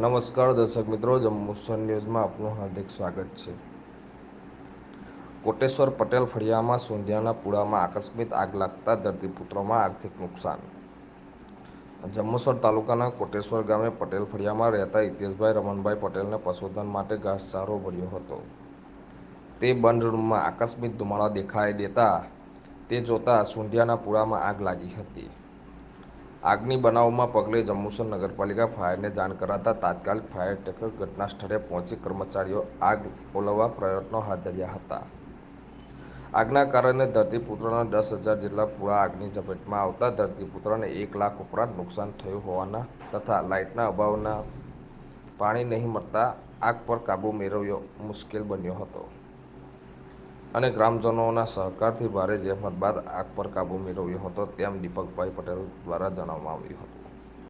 નમસ્કાર દર્શક મિત્રો જમ્મુસન ન્યૂઝમાં આપનું હાર્દિક સ્વાગત છે. કોટેશ્વર પટેલ ફળિયામાં સોંધિયાના પુળામાં આકસ્મિક આગ લાગતા ધરતીપુત્રોમાં આર્થિક નુકસાન. જમ્મુસર તાલુકાના કોટેશ્વર ગામે પટેલ ફળિયામાં રહેતા હિતેશભાઈ રમણભાઈ પટેલને પશુધન માટે ઘાસચારો ભર્યો હતો. તે બંધ રૂમમાં આકસ્મિક ધુમાડા દેખાઈ દેતા તે જોતા સુંઢિયાના પુળામાં આગ લાગી હતી. આગની બનાવમાં પગલે જંબુસર નગરપાલિકા ફાયરને જાણ કરાતા તાત્કાલિક ફાયર ટેકર ઘટના સ્થળે પહોંચી કર્મચારીઓ આગ ઓલવવા પ્રયત્નો હાથ ધર્યા હતા. આગના કારણે ધરતીપુત્રના દસ હજાર જેટલા પૂળા આગની ઝપેટમાં આવતા ધરતીપુત્રને એક લાખ ઉપરાંત નુકસાન થયું હોવાના તથા લાઇટના અભાવના પાણી નહીં મળતા આગ પર કાબૂ મેળવ્યો મુશ્કેલ બન્યો હતો. અને ગ્રામજનોના સહકારથી ભારે જહેમત બાદ આગ પર કાબૂ મેળવ્યો હતો, તેમ દીપકભાઈ પટેલ દ્વારા જણાવવામાં આવ્યું હતું.